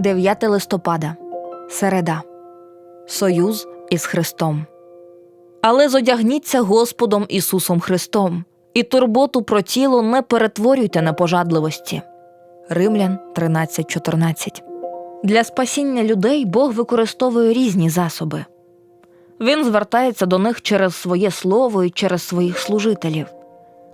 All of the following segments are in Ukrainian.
9 листопада. Середа. Союз із Христом. Але зодягніться Господом Ісусом Христом, і турботу про тіло не перетворюйте на пожадливості. Римлян 13.14. Для спасіння людей Бог використовує різні засоби. Він звертається до них через своє слово і через своїх служителів.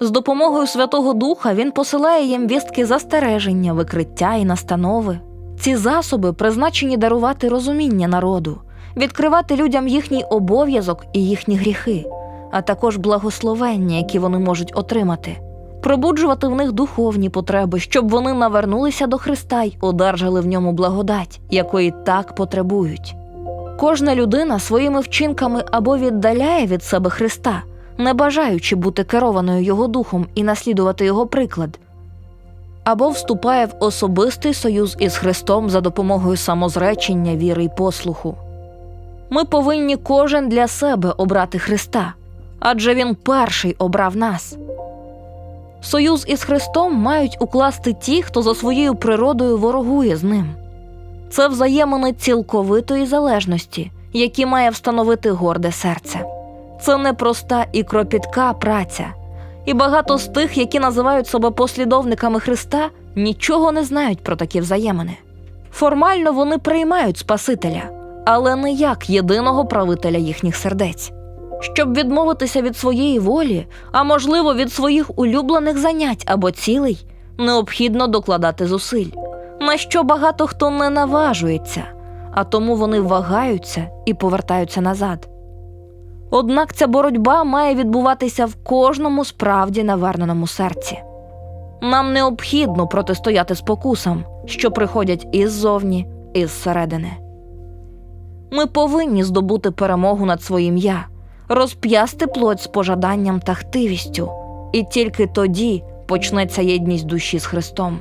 З допомогою Святого Духа він посилає їм вістки застереження, викриття і настанови. Ці засоби призначені дарувати розуміння народу, відкривати людям їхній обов'язок і їхні гріхи, а також благословення, які вони можуть отримати, пробуджувати в них духовні потреби, щоб вони навернулися до Христа й одержали в ньому благодать, якої так потребують. Кожна людина своїми вчинками або віддаляє від себе Христа, не бажаючи бути керованою Його духом і наслідувати Його приклад, або вступає в особистий союз із Христом за допомогою самозречення, віри й послуху. Ми повинні кожен для себе обрати Христа, адже Він перший обрав нас. Союз із Христом мають укласти ті, хто за своєю природою ворогує з ним. Це взаємини цілковитої залежності, які має встановити горде серце. Це непроста і кропітка праця. І багато з тих, які називають себе послідовниками Христа, нічого не знають про такі взаємини. Формально вони приймають Спасителя, але не як єдиного правителя їхніх сердець. Щоб відмовитися від своєї волі, а можливо від своїх улюблених занять або цілей, необхідно докладати зусиль, на що багато хто не наважується, а тому вони вагаються і повертаються назад. Однак ця боротьба має відбуватися в кожному справді наверненому серці. Нам необхідно протистояти спокусам, що приходять іззовні, і зсередини. Ми повинні здобути перемогу над своїм я, розп'ясти плоть з пожаданням та хтивістю, і тільки тоді почнеться єдність душі з Христом.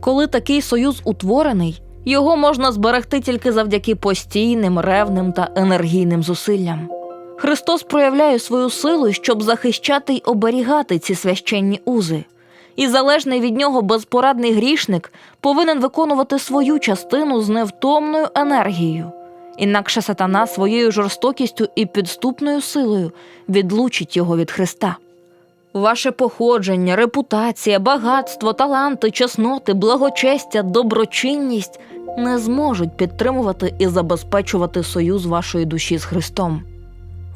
Коли такий союз утворений, його можна зберегти тільки завдяки постійним, ревним та енергійним зусиллям. Христос проявляє свою силу, щоб захищати й оберігати ці священні узи. І залежний від нього безпорадний грішник повинен виконувати свою частину з невтомною енергією. Інакше сатана своєю жорстокістю і підступною силою відлучить його від Христа. Ваше походження, репутація, багатство, таланти, чесноти, благочестя, доброчинність не зможуть підтримувати і забезпечувати союз вашої душі з Христом.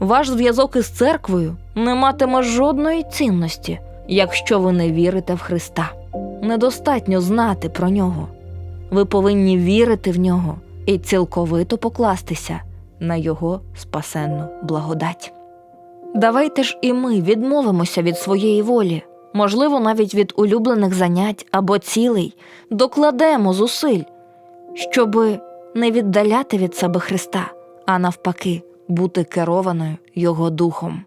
Ваш зв'язок із церквою не матиме жодної цінності, якщо ви не вірите в Христа. Недостатньо знати про нього. Ви повинні вірити в нього і цілковито покластися на його спасенну благодать. Давайте ж і ми відмовимося від своєї волі, можливо, навіть від улюблених занять або цілей, докладемо зусиль, щоби не віддаляти від себе Христа, а навпаки, бути керованою Його духом.